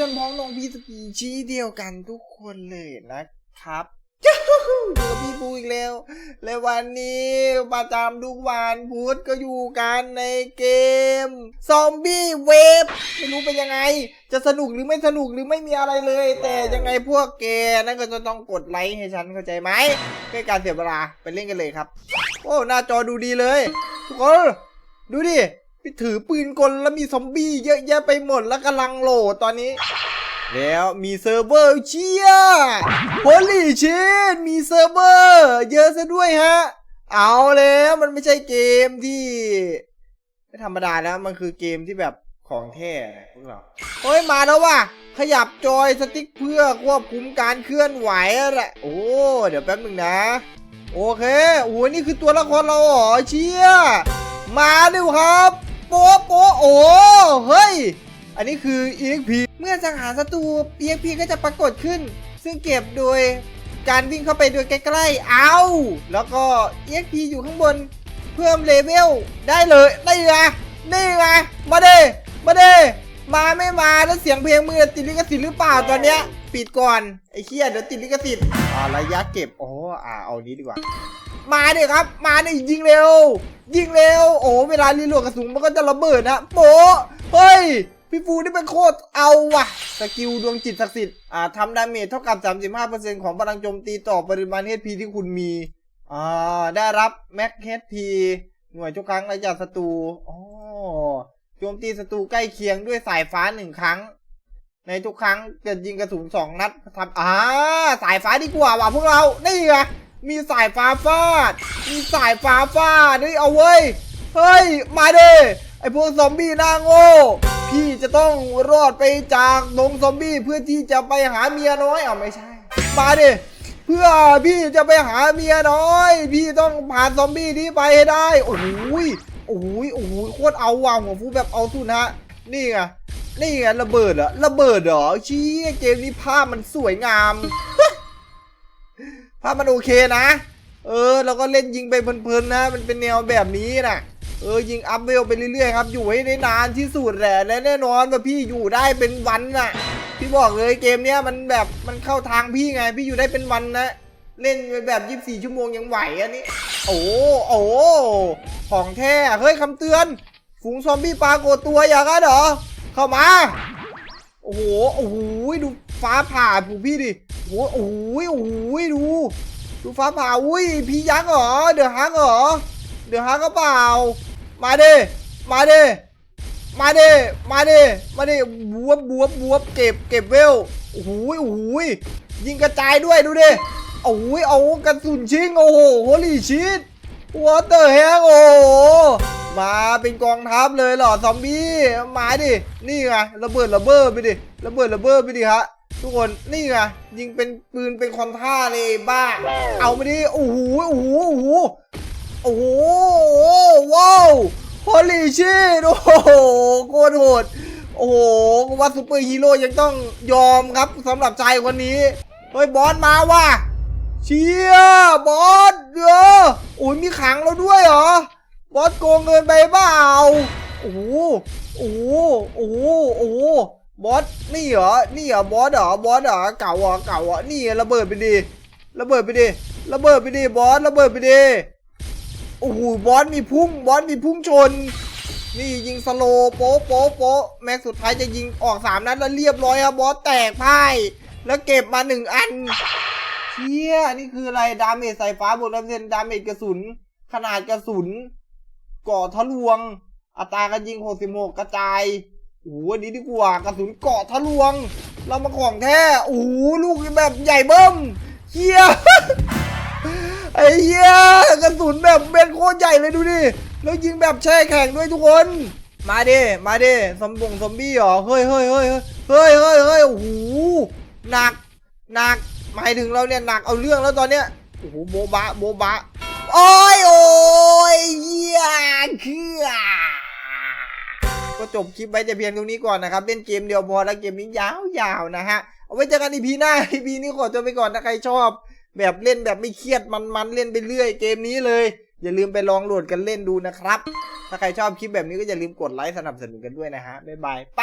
พื่อนพ้องน้องพี่สปีชีส์เดียวกันทุกคนเลยนะครับยูฮูอยู่กับพี่ปูอีกแล้ว และวันนี้ประจำทุกวันพุธก็อยู่กันในเกม ซอมบี้เวฟไม่รู้เป็นยังไง จะสนุกหรือไม่สนุกหรือไม่มีอะไรเลย แต่ยังไงพวกแกนั่นก็จะต้องกดไลค์ให้ฉันเข้าใจไหมเพื่อการเสียเวลาไปเล่นกันเลยครับ โอ้ หน้าจอดูดีเลย ทุกคนดูดิ พี่ถือปืนกลแล้วมีซอมบี้เยอะแยะไปหมดแล้วกำลังโหลดตอนนี้ แล้วมีเซิร์ฟเวอร์เชียโฮลี่ชินมีเซิร์ฟเวอร์เยอะซะด้วยฮะ เอาแล้วมันไม่ใช่เกมที่ไม่ธรรมดาแล้วมันคือเกมที่แบบของแท้พวกเราเฮ้ยมาแล้วว่ะขยับจอยสติ๊กเพื่อควบคุมการเคลื่อนไหวแหละโอ้เดี๋ยวแป๊บหนึ่งนะ โอเคโอ้นี่คือตัวละครเราเหรอเชียมาดูครับ โป๊ะโป๊ะโอ้เฮ้ย อันนี้คือ EXP เมื่อสังหารศัตรู EXP ก็จะปรากฏขึ้น ซึ่งเก็บโดยการวิ่งเข้าไปโดยใกล้ๆ เอาแล้วก็ EXP อยู่ข้างบนเพิ่มเลเวลได้เลยได้ไงนี่ไงมาเดมาเดมาไม่มาแล้วเสียงเพลงมือติดลิขสิทธิ์หรือเปล่าตอนเนี้ยปิดก่อนไอ้เคียเดี๋ยวติดลิขสิทธิ์อ่าระยะเก็บโอ๋ออ่าเอานี้ดีกว่า มาดิครับ มาดิยิงเร็ว ยิงเร็ว โอ้เวลารีโหลดกระสุนมันก็จะระเบิดนะโปะเฮ้ยพี่ฟูนี่เป็นโคตรเอาว่ะ สกิลดวงจิตศักดิ์สิทธิ์อ่าทำดาเมจเท่ากับ 35%ของพลังโจมตีต่อปริมาณ HP ที่คุณมีอ่าได้รับแม็ก HP หน่วยทุกครั้งระยะศัตรูอ๋อโจมตีศัตรูใกล้เคียงด้วยสายฟ้าหนึ่งครั้ง ในทุกครั้งจะยิงกระสุนสองนัดทำอ่าสายฟ้าดีกว่าว่ะพวกเรา นี่ไง มีสายฟ้าฟาด มีสายฟ้าฟาดนี่เอาเว้ย เฮ้ย มาเด้ไอพวกซอมบี้หน้าโง่ พี่จะต้องรอดไปจากดงซอมบี้เพื่อที่จะไปหาเมียน้อยเอาไม่ใช่ มาเด้เพื่อพี่จะไปหาเมียน้อย พี่ต้องผ่านซอมบี้นี้ไปให้ได้ โอ้โหยโอ้โหยโอ้โหยโคตรเอาว่ะหัวฟูแบบเอาสุดฮะ นี่ไง นี่ไงระเบิดเหรอ ระเบิดเหรอชี้เกมนี้ภาพมันสวยงาม ภาพมันโอเคนะ เออเราก็เล่นยิงไปเพลินๆนะ มันเป็นแนวแบบนี้นะเออยิงอัพเวลไปเรื่อยๆครับ อยู่ให้ได้นานที่สุดแหละและแน่นอนว่าพี่อยู่ได้เป็นวันน่ะ พี่บอกเลยเกมเนี้ยมันแบบมันเข้าทางพี่ไง พี่อยู่ได้เป็นวันนะ เล่นไปแบบ 24 ชั่วโมงยังไหวอันนี้ โอ้โอ้ของแท้เฮ้ยคำเตือน ฝูงซอมบี้ปราโกตัวอย่างนั้นเหรอ เข้ามา โอ้โห โอ้โหดู ฟ้าผ่าผูพี่ดิโอ้โหโอ้โหโอ้โหดู ดูฟ้าผ่าอุ้ยพี่ยักษ์เหรอ เดือดฮักเหรอ เดือดฮักก็เปล่า มาเด้มาเด้มาเด้มาเด้มาเด้บวบบวบบวบเก็บเก็บเวลโอ้โหโอ้โหยิงกระจายด้วยดูดิโอ้โหเอากระสุนชิงโอ้โหโฮลี่ชิตวอเตอร์แฮงโอ้โหมาเป็นกองทัพเลยเหรอซอมบี้มาดินี่ไงระเบิดระเบิดไปดิระเบิดระเบิดไปดิฮะ ทุกคนนี่ไงยิงเป็นปืนเป็นคอนท่าเลยบ้า เอาไมาดิโอ้โหโอ้โหโอ้โหโอ้โหว้าวฮอลลี่ชีตโอ้โหโคตรโหดโอ้โหว่าซูเปอร์ฮีโร่ยังต้องยอมครับสำหรับใจคนนี้เฮ้ยบอสมาว่ะเชียบอสเด้อโอ้ยมีขังเราด้วยเหรอบอสโกงเงินไปเปล่าโอ้โหโอ้โหโอ้โหโอ้โห บอสนี่เหรอนี่เหรอบอสเหรอบอสเหรอเก่าเหรอเก่าเหรอนี่ระเบิดไปดิระเบิดไปดิระเบิดไปดิบอสระเบิดไปดิโอ้โหบอสมีพุ่งบอสมีพุ่งชน นี่ยิงสโลว์โป๊ะโป๊ะโป๊ะแม็กสุดท้ายจะยิงออกสามนัดแล้วเรียบร้อยครับบอสแตกพ่ายแล้วเก็บมาหนึ่งอันเชี่ยนี่คืออะไรดาเมจสายฟ้าบวกดาเมจดาเมจกระสุน ขนาดกระสุน ก่อทะลวง อัตราการยิง 66 กระจาย โอ้โหอันนี้ดีกว่ากระสุนเกาะทะลวง เรามาของแท้โอ้โหลูกแบบใหญ่เบิ้มเฮียไอ้เหี้ยกระสุนแบบเป็นโคตรใหญ่เลยดูดิแล้วยิงแบบแช่แข็งด้วยทุกคน มาดิมาดิซอมบงซอมบี้หรอเฮ้ยเฮ้ยเฮ้ยเฮ้ยเฮ้ยเฮ้ยโอ้โหหนักหนักหมายถึงเราเนี่ยหนักเอาเรื่องแล้วตอนเนี้ยโอ้โหโบบะโบบะโอ้ยโอ้ยเหี้ยคือ ก็จบคลิปไว้แต่เพียงตรงนี้ก่อนนะครับเล่นเกมเดียวพอแล้วเกมนี้ยาวๆนะฮะเอาไว้เจอกันอีพีหน้าอีพีนี้ขอตัวไปก่อนถ้าใครชอบ แบบเล่นแบบไม่เครียดมันๆเล่นไปเรื่อยเกมนี้เลย อย่าลืมไปลองโหลดกันเล่นดูนะครับ ถ้าใครชอบคลิปแบบนี้ก็อย่าลืมกดไลค์สนับสนุนกันด้วยนะฮะบ๊ายบายไป